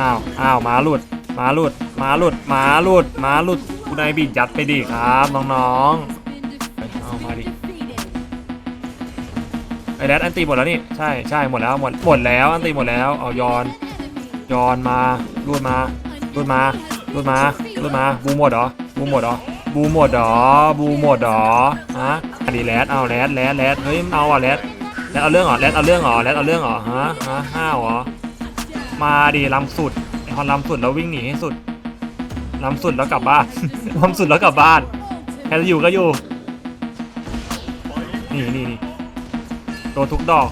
อ้าวอ้าวหมาหลุดหมาหลุดหมาหลุดหมาหลุดหมาหลุดคุณนายบีดยัดไปดิครับน้องๆเอามาดิไอแรดอันตีหมดแล้วนี่ใช่ใช่หมดแล้วหมดหมดแล้วอันตีหมดแล้วเอายอนยอนมารูดมารูดมารูดมารูดมาบูหมดเหรอบูหมดเหรอบูหมดเหรอบูหมดเหรอฮะอดีแรดเอาแรดแรดแรดเฮ้ยเอาอะแรดแรดเอาเรื่องเหรอแรดเอาเรื่องเหรอแรดเอาเรื่องเหรอฮะฮะห้าวเหรอ มาดิลำสุดไอฮอนลำสุดแล้ววิ่งหนีให้สุดลำสุดแล้วกลับบ้าน ลำสุดแล้วกลับบ้านใครจะอยู่ก็อยู่ นี่นี่นี่โดนทุกดอก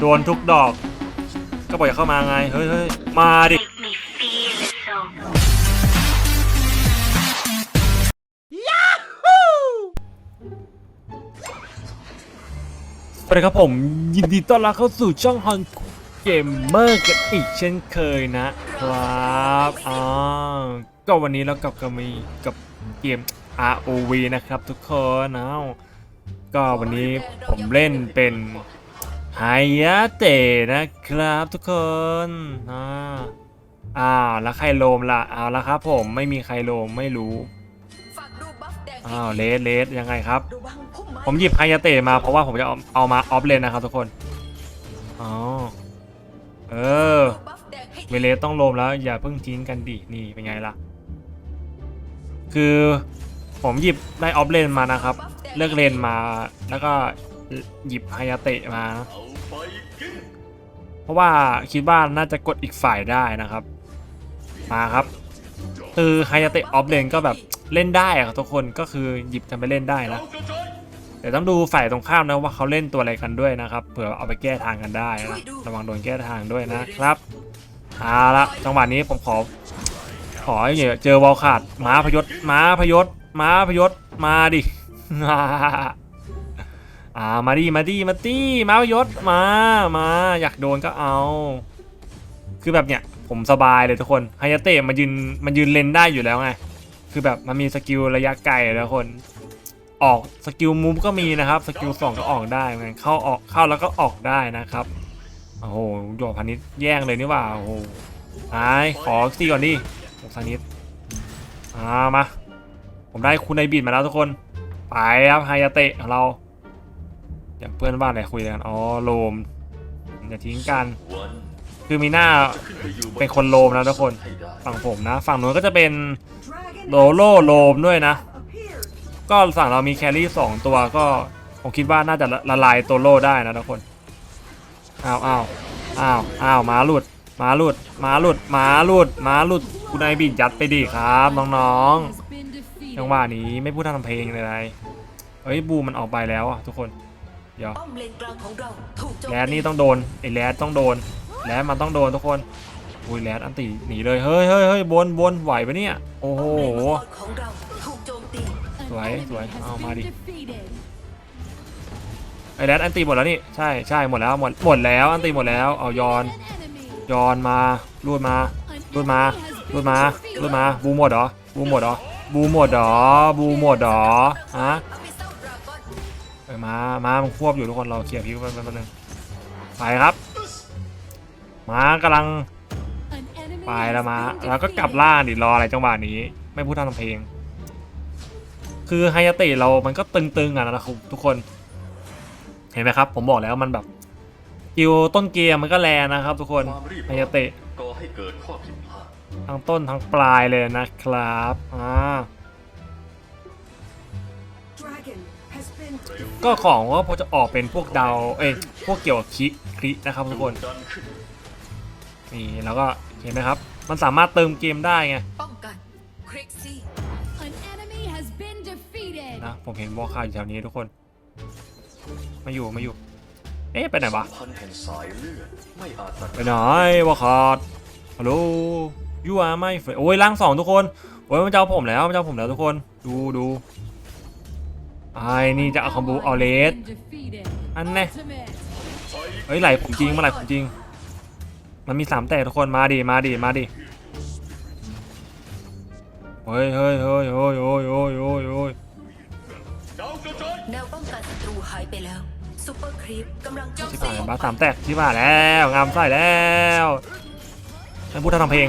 โดนทุกดอก ก็บอกอยเข้ามาไง เฮ้ยเฮ้ยมาดิสวัสดีครับผม ยินดีต้อนรับเข้าสู่ช่องฮอน เกมเมอร์กันอีกเช่นเคยนะครับอ่าก็วันนี้เรากลับกันมีกับเกม ROV นะครับทุกคนเอาก็วันนี้ผมเล่นเป็นไฮยะเตะนะครับทุกคนอ่าอ้าวแล้วใครโลมล่ะเอาละครับผมไม่มีใครโลมไม่รู้อ้าวเลสเลสยังไงครับ ผมหยิบไฮยาเตะมาเพราะว่าผมจะเอามาออฟเลนนะครับทุกคน เออ เวเลต้องโลมแล้ว อย่าเพิ่งทิ้งกันดินี่เป็นไงล่ะ คือผมหยิบได้ออฟเลนมานะครับ เลือกเลนมาแล้วก็หยิบไฮยาเตะมา เพราะว่าคิดว่าน่าจะกดอีกฝ่ายได้นะครับ มาครับ คือไฮยาเตะออฟเลนก็แบบเล่นได้อะครับทุกคนก็คือหยิบจะไปเล่นได้นะ แต่ต้องดูฝ่ายตรงข้ามนะว่าเขาเล่นตัวอะไรกันด้วยนะครับ เผื่อเอาไปแก้ทางกันได้นะระวังโดนแก้ทางด้วยนะครับเอาละจังหวะนี้ผมขอ ขอให้เจอวอลขาดม้าพยศม้าพยศม้าพยศมาดิอ่ามาดิมาดิมาดิม้าพยศมามาอยากโดนก็เอา คือแบบเนี้ยผมสบายเลยทุกคนไฮยาเตะมันยืนมันยืนเลนได้อยู่แล้วไงคือแบบมันมีสกิลระยะไกลแล้วคน ออกสกิลมูฟก็มีนะครับสกิลสองก็ออกได้เหมือนกันเข้าออกเข้าแล้วก็ออกได้นะครับโอ้โหหยอพันนิดแย่งเลยนี่ว่าโอ้โหไอ้ขอซีก่อนดิหกสักนิดอ่ามาผมได้คุณไอบีดมาแล้วทุกคนไปครับไฮยาเตะของเราอย่างเพื่อนบ้านอะไรคุยกันอ๋อโลมอย่าทิ้งกัน คือมีหน้าเป็นคนโลมนะทุกคนฝั่งผมนะ ฝั่งนู้นก็จะเป็นโลโลโลมด้วยนะ ก็ฝั่งเรามีแครี่สองตัวก็ผมคิดว่าน่าจะละละลายตัวโลได้นะทุกคนอ้าวอ้าวอ้าวอ้าวหมาหลุดหมาหลุดหมาหลุดหมาหลุดหมาหลุดคุณนายบีดยัดไปดิครับน้องๆจังหวะนี้ไม่พูดทำเพลงเลยไรเฮ้ยบูมันออกไปแล้วอะทุกคนเดี๋ยวแรดนี่ต้องโดนไอ้แรดต้องโดนแรดมันต้องโดนทุกคนอุ้ยแรดอันตีหนีเลยเฮ้ยเฮ้ยเฮ้ยบนบนไหวปะเนี่ยโอ้โห วยสวยเอามาดิไอ้แรดอันตีหมดแล้วนี่ใช่ใช่หมดแล้วหมดหมดแล้วอันตีหมดแล้วเอายอนยอนมารูดมารูดมารูดมารูดมาบูหมดเหรอบูหมดเหรอบูหมดเหรอบูหมดเหรอฮะพิซซ่าดราก้อนเออมามามันควบอยู่ทุกคนเราเคลียร์พิวไปไปไปหนึ่งไปครับมากำลังไปแล้วมาแล้วก็กลับล่างดิรออะไรจังหวะนี้ ไม่พูดทำเพลง คือไฮยาเตะเรามันก็ตึงๆอะนะครับทุกคน เห็นไหมครับ ผมบอกแล้วมันแบบกิวต้นเกมมันก็แรงนะครับ ทุกคนความรีบไฮยาเตะก่อให้เกิดข้อผิดพลาดทั้งต้นทั้งปลายเลยนะครับอ่าก็ของว่าพอจะออกเป็นพวกดาวเอ้ยพวกเกี่ยวกับคิคลินะครับทุกคนดันขึ้นนี่แล้วก็เห็นไหมครับ มันสามารถเติมเกมได้ไง ผมเห็นวอลคาอยู่แถวนี้ทุกคน มาอยู่มาอยู่ เอ๊ะไปไหนวะพันแห่งสายเลือดไม่อาจตัดไปไหนวอลคาฮัลโหลยูอาไม่โอ้ยล่างสองทุกคนโอ้ยมันจะเอาผมแล้วมันจะเอาผมแล้วทุกคน ดูดูไอ้นี่จะเอาคอมบูเอาเลสอันแน่เฮ้ยไหลผมจริงเมื่อไหร่ผมจริง มันมีสามแตกทุกคนมาดิมาดิมาดิเฮ้ยเฮ้ยเฮ้ยเฮ้ยเฮ้ยเฮ้ยเฮ้ย แนวป้องกันศัตรูหายไปแล้วซูเปอร์ครีปกำลังโจมชิบตีหายบ้าสามแตกชิบหายแล้วงามไส้แล้วแล้วพูดทำเพลง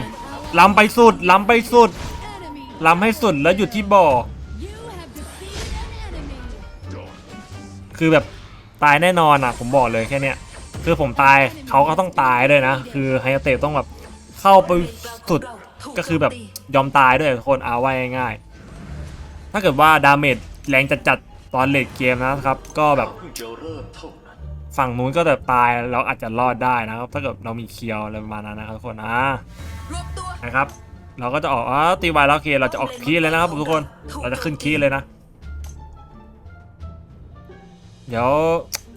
ลำไปสุดลำไปสุดลำให้สุดแล้วหยุดที่บ่อคือแบบตายแน่นอนอะ ผมบอกเลยแค่เนี้ยคือผมตายเขาก็ต้องตายด้วยนะ คือไฮยาเตะต้องแบบเข้าไปสุดก็คือแบบยอมตายด้วยทุกคนเอาไว้ง่ายๆถ้าเกิดว่าดาเมจแรงจัดๆ ตอนเลดเกมนะครับ ก็แบบเพิ่งจะเริ่มเท่านั้นฝั่งนู้นก็แบบตายเราอาจจะรอดได้นะครับ ถ้าเกิดเรามีเคียวอะไรประมาณนั้นนะครับทุกคนอ่ารวบตัวนะครับ เราก็จะออกอ๋อตีวายแล้วโอเคเราจะออกคีย์เลยนะครับทุกคนเราจะขึ้นคีย์เลยนะ เดี๋ยว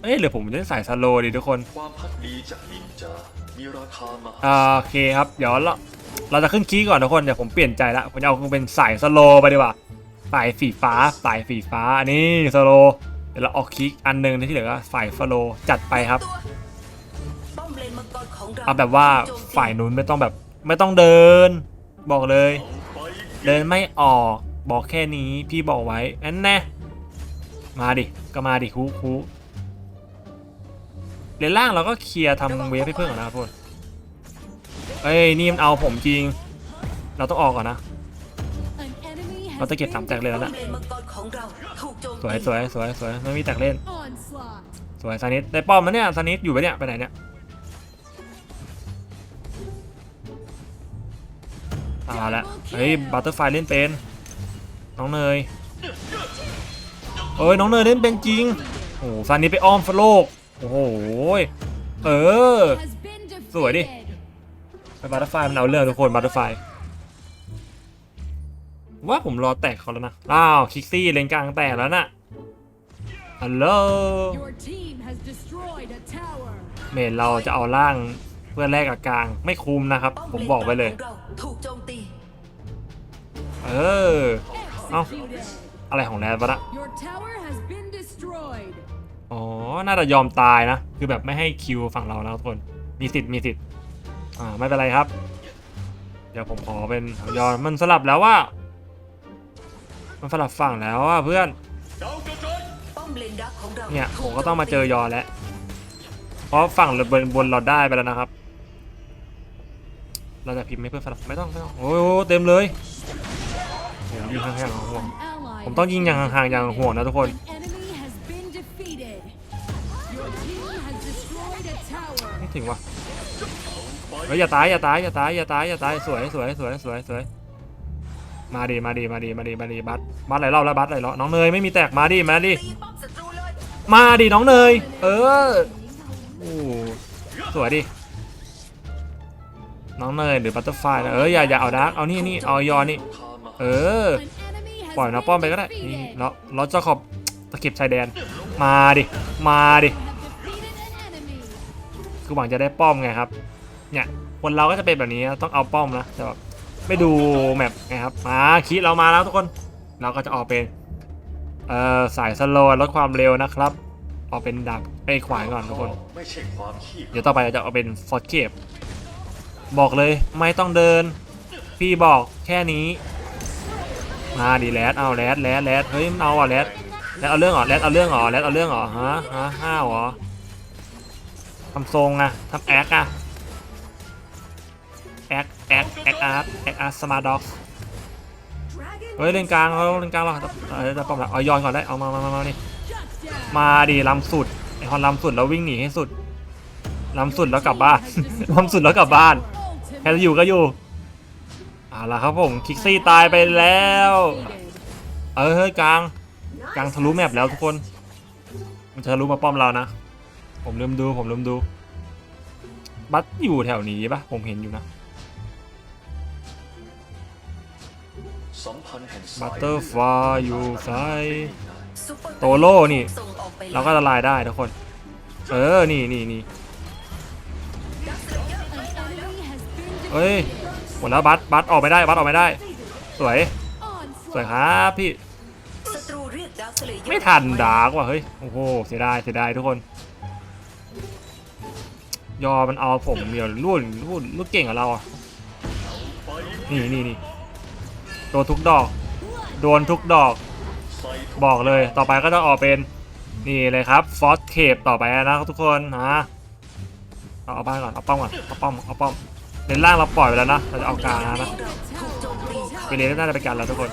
เอ้ยหรือผมจะใส่สโลว์ดีทุกคนความพักดีจากนินจามีราคามหาอ่าโอเคครับ เดี๋ยวเราเราจะขึ้นคีย์ก่อนทุกคนเดี๋ยวผมเปลี่ยนใจละผมจะเอาเป็นสายสโลว์ไปดีกว่า สายสีฟ้าสายสีฟ้าอันนี้สโลเดี๋ยวเราออกคีย์อันหนึ่งที่เหลือก็สายสโลจัดไปครับ เอาแบบว่าฝ่ายนู้นไม่ต้องแบบไม่ต้องเดิน บอกเลย เดินไม่ออกบอกแค่นี้พี่บอกไว้นั่นแน่มาดิก็มาดิคูคูเลนล่างเราก็เคลียร์ทำเวฟให้เพื่อนก่อนนะครับทุกคนเอ้ยนี่มันเอาผมจริง เราต้องออกก่อนนะ เราจะเก็บสามแตกเลยป้แล้วอนะมเลนมังกรของเราถูกโจมสวยตีสวยสวยสวยไม่มีแตกเล่น Onslaught. สวยซานิสได้ป้อมแล้วเนี่ยซานิสอยู่ไปเนี่ยไปไหนเนี่ยเอาละเฮ้ยบัตเตอร์ไฟเล่นเป็นน้องเนยเอ้ยน้องเนยเล่นเป็นจริงโอ้โหซานิสไปอ้อมฟโลกโอ้โหเออ Has been สวยดิ defeated. ไปบัตเตอร์ไฟมันเอาเรื่องทุกคนบัตเตอร์ไฟ ว่าผมรอแตกเขาแล้วนะ อ้าว คิกซี่เลนกลางแตกแล้วน่ะฮัลโหล Your team has destroyed a tower. เมนเราจะเอาล่างเพื่อแลกกับกลาง ไม่คุ้มนะครับป้อมผมเลนบอกไปเลยของเราถูกโจมตีเออ Oh. Executed. อะไรของแรดวะนะ Your tower has been destroyed. อ๋อ น่าจะยอมตายนะ คือแบบไม่ให้คิวฝั่งเรานะทุกคน มีสิทธิ์ มีสิทธิ์ อ่า ไม่เป็นไรครับ เดี๋ยวผมขอเป็นยอนมันสลับแล้วว่า มันสลับฝั่งแล้วว่าเพื่อน เนี่ยผมก็ต้องมาเจอยอนแล้ว เพราะฝั่งบนบนเราได้ไปแล้วนะครับ เราจะพิมพ์ไม่เพื่อนสลับไม่ต้องไม่ต้อง โอ้โหเต็มเลยโอ้โหยิงห่างๆห่วง An ally ผมต้องยิงอย่างห่างๆอย่างห่วงนะทุกคนไม่ถึงว่ะเฮ้ยอย่าตายอย่าตายอย่าตายอย่าตายอย่าตายสวยสวยสวยสวยสวย มาดีมาดีมาดีมาดีมาดีบัสบัสหลายรอบแล้วบัสหลายรอบน้องเนยไม่มีแตกมาดิมาดิตีมาดิน้องเนย เออโอ้สวยดิน้องเนยหรือบัตเตอร์ไฟนะเอออย่าอย่าเอาดาร์กเอานี่นี่เอายอนี่เออปล่อยนะป้อมไปก็ได้นี่ defeated. แล้วเราจะขอบตะเข็บชายแดน มาดิมาดิคือหวังจะได้ป้อมไงครับเนี่ยคนเราก็จะเป็นแบบนี้ต้องเอาป้อมนะแต่แบบ ไม่ดูแมปไงครับมาคิดเรามาแล้วทุกคน เราก็จะออกเป็นเอ่อสายสโลว์ลดความเร็วนะครับออกเป็นดับไอ้ขวานก่อนทุกคน ไม่ใช่ความขี้เดี๋ยวต่อไปเราจะเอาเป็นฟอร์เกบบอกเลยไม่ต้องเดิน พี่บอกแค่นี้ มาดีแรดเอาแรดแรดแรดเฮ้ยเอาอะแรดแรดเอาเรื่องเหรอแรดเอาเรื่องเหรอแรดเอาเรื่องเหรอฮะฮะห้าวเหรอทำทรงอะทำแอคอะ แอคแอคแอคอาร์ตแอคอาร์ตสมาร์ด็อกเฮ้ยเล่นกลางเราเล่นกลางเราเออจะป้อมละเอายอนก่อนได้เอามามามามานี่มาดิลำสุดไอคอนลำสุดแล้ววิ่งหนีให้สุดลำสุดแล้วกลับบ้านลำสุดแล้วกลับบ้านแค่จะอยู่ก็อยู่เอาล่ะครับผมคิกซี่ตายไปแล้ว เออเฮ้ยกลางกลางทะลุแมปแล้วทุกคน มันทะลุมาป้อมเรานะ ผมลืมดูผมลืมดู บัตอยู่แถวนี้ปะผมเห็นอยู่นะ บัตเตอร์ฟาอยู่ไซซุปเปอร์โตโร่นี่ส่งออกไปแล้วเราก็ละลายได้ทุกคน เออ นี่นี่นี่ดักสเลเยอร์ An enemy has been เฮ้ย defeated. หมดแล้วบัตบัตออกไม่ได้ บัตออกไม่ได้ สวย สวย Onslaught. ครับพี่ศัตรูเรียกดักสเลเยอร์ไม่ทันดาร์กว่ะ เฮ้ย โอ้โห เสียดาย เสียดายทุกคน ยอมันเอาผมเดียวรุ่นรุ่นรุ่นเก่งกว่าเราอะ นี่นี่นี่โดนทุกดอก โดนทุกดอกบอกเลยต่อไปก็จะออกเป็นนี่เลยครับฟอสเคปต่อไปนะทุกคนนะเอาเอาบ้านก่อนเอาป้อมก่อนเอาป้อมเอาป้อมเลนล่างเราปล่อยไปแล้วนะเราจะเอากลางนะ Destroyed a ถูกโจมตี tower. ไปเลนน่าจะไปกันแล้วทุกคน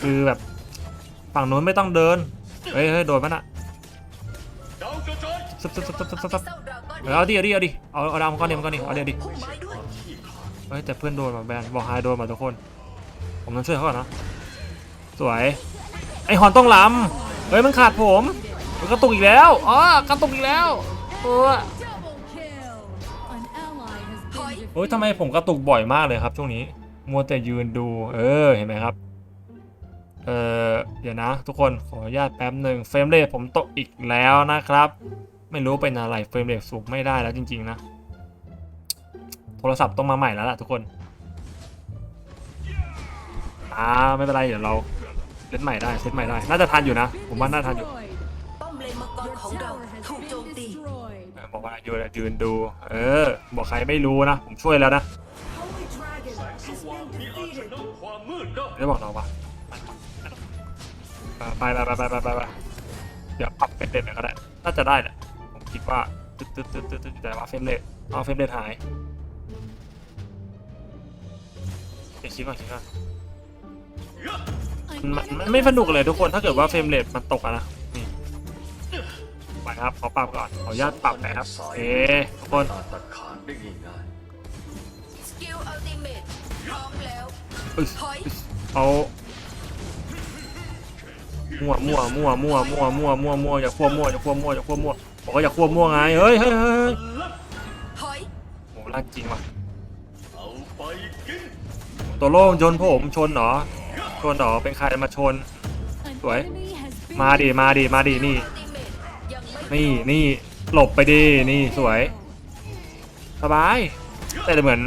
คือแบบฝั่งนู้นไม่ต้องเดินเฮ้ยเฮ้ยโดนมันอะดาวกระจายซับซับซับซับซับซับเศร้าดราก้อนเออเอาดิเอาดิเอาดิเอาเอาดาวมังก้อนดิมังก้อนดิเอาเดิพุ่มไม้ด้วยที่ขาดเฮ้ยแต่เพื่อนโดนมาแบนบอกไฮโดนมาทุกคน ผมต้องช่วยเขาก่อนนะสวย ไอฮอนต้องล้ำเฮ้ยมันขาดผมมันกระตุกอีกแล้วอ๋อกระตุกอีกแล้วโอ้ย Double kill. An ally has been defeated. โอ้ยทำไมผมกระตุกบ่อยมากเลยครับ ช่วงนี้ มัวแต่ยืนดู เออเห็นไหมครับ เออเดี๋ยวนะ ทุกคนขออนุญาตแป๊บหนึ่งเฟรมเรทผมตกอีกแล้วนะครับ ไม่รู้เป็นอะไรเฟรมเรทสูงไม่ได้แล้วจริง ๆ นะ โทรศัพท์ต้องมาใหม่แล้วล่ะทุกคน อ่าไม่เป็นไรเดี๋ยวเราเล่นใหม่ได้เซตใหม่ได้ น่าจะทันอยู่นะ ผมว่าน่าทันอยู่ป้อมเลนมังกรของเราถูกโจมตีเออบอกว่ายืนยืนดู เออ บอกใครไม่รู้นะ ผมช่วยแล้วนะจะความมืดได้ไม่ได้บอกเราปะไปไปไปไปไปไปไปเดี๋ยวปรับเป็นเด็ดเลยก็ได้ น่าจะได้แหละ ผมคิดว่าตึ๊ดตึ๊ดตึ๊ดตึ๊ดตึ๊ดแต่ว่าเฟรมเรทเอาเฟรมเรทหายเดี๋ยวคิดก่อนคิดก่อน มันมันไม่สนุกเลยทุกคนถ้าเกิดว่าเฟรมเรทมันตกอะนะนี่ไปครับขอปรับก่อนขออนุญาตปรับหนะครับเอ๊ทุกคน ตัดขาดได้ง่ายสกิลอัลติเมทพร้อมแล้วถอยเอามั่วมั่วมั่วมั่วมั่วมั่วมั่วมั่วอย่าควมั่วอย่าควมั่วอย่าควมั่วบอกว่าอย่าควมั่วไงเฮ้ยเฮ้ยเฮ้ยถอยโหลากจริงว่ะเอาไปกินตัวโล่งชนผมชนเหรอ นเหรอ เป็นใครมาชน An Tuổi. enemy has been มาดิ มาดิ มาดิ นี่อัลติเมทยังไม่นี่ นี่ หลบไปดิ นี่ สวย สบาย แต่เหมือน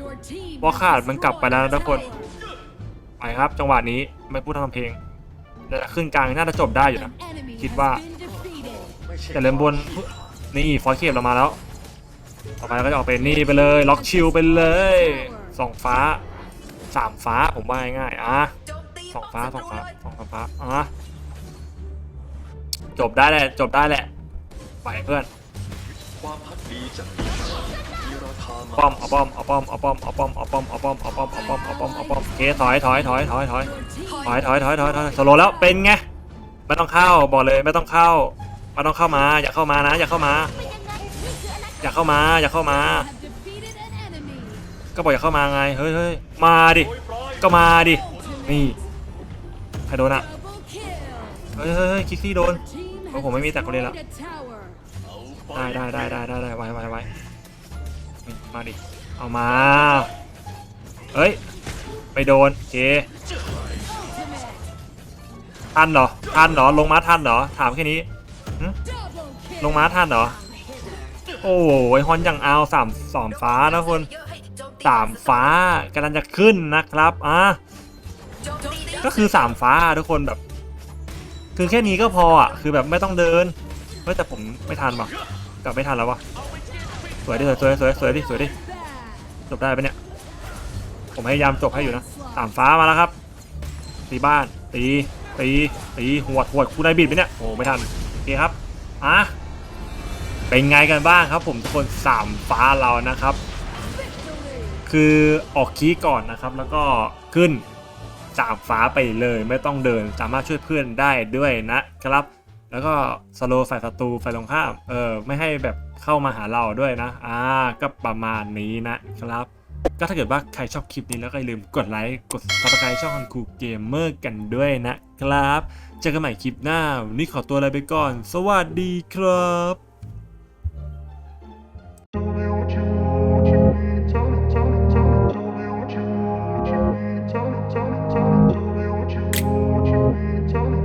Your team วอล has ขาดมันกลับไปแล้วนะ destroyed ทุกคน a tower. ไปครับ จังหวะนี้ไม่พูดทำเพลงแต่ขึ้นกลางน่าจะจบได้อยู่นะ An enemy คิด has ว่า been defeated. ไม่ใช่แต่เลนบน นี่ฟอยเคฟเรามาแล้ว ต่อไปก็จะออกเป็นนี่ไปเลย ล็อกชิลไปเลยสองฟ้าสามฟ้าผมว่าง่ายๆอะโจมตี สองฟ้าสป้องมฟ้าศัตรูเลยสองสามฟ้าอะจบได้แหละ จบได้แหละ ไปเพื่อน ความพักดีจากปีศาจมีราคาป้อมเอาป้อมเอาป้อมเอาป้อมเอาป้อมเอาป้อมเอาป้อมเอาป้อมเอาป้อมเอาป้อมเอาป้อมโอเคถอยถอยถอยถอยถอย Your team ถอยถอยถอยถอยถอยสโลแล้วเป็นไงไม่ต้องเข้าบอกเลยไม่ต้องเข้าไม่ต้องเข้ามา อย่าเข้ามานะ อย่าเข้ามา อย่าเข้ามา อย่าเข้ามา have defeated an enemy. ก็บอกอย่าเข้ามาไงเฮ้ยเฮ้ยมาดิโดยปลายก็มาดินี่ ใครโดนอะ เฮ้ยเฮ้ยคิกซี่โดน Your team โอ้ผมไม่มีแต่คนเดียละได้ได้ได้ได้ได้ได้ไว้ไว้ไว้มาดิ เอามา เฮ้ย ไปโดนเคทันเหรอทันเหรอ ลงมาทันเหรอ ถามแค่นี้ ลงมาทันเหรอ โอ้โหฮอนยังเอาสามสามฟ้านะคนสามฟ้ากำลังจะขึ้นนะครับ อะ ก็คือสามฟ้าทุกคนแบบ คือแค่นี้ก็พออะคือแบบไม่ต้องเดินเฮ้ยแต่ผมไม่ทันว่ะกลับไม่ทันแล้วว่ะสวยดิสวยสวยสวยดิสวยดิจบได้ปะเนี่ยผมพยายามจบให้อยู่นะสามฟ้ามาแล้วครับตีบ้านตีตีตีหัวดหวคูนายบิดไปเนี่ยโอ้ไม่ทันโอเคครับอะเป็นไงกันบ้างครับ ผมทุกคนสามฟ้าเรานะครับ คือออกคีก่อนนะครับ แล้วก็ขึ้น สามฟ้าไปเลยไม่ต้องเดินสามารถช่วยเพื่อนได้ด้วยนะครับ แล้วก็สโลฝ่ายศัตรูฝ่ายตรงข้ามเออไม่ให้แบบเข้ามาหาเราด้วยนะ อ่า ก็ประมาณนี้นะครับ ก็ถ้าเกิดว่าใครชอบคลิปนี้แล้วก็อย่าลืมกดไลค์กด subscribe ช่องฮันคูเกมเมอร์กันด้วยนะครับ เจอกันใหม่คลิปหน้าวันนี้ขอตัวลาไปก่อน สวัสดีครับ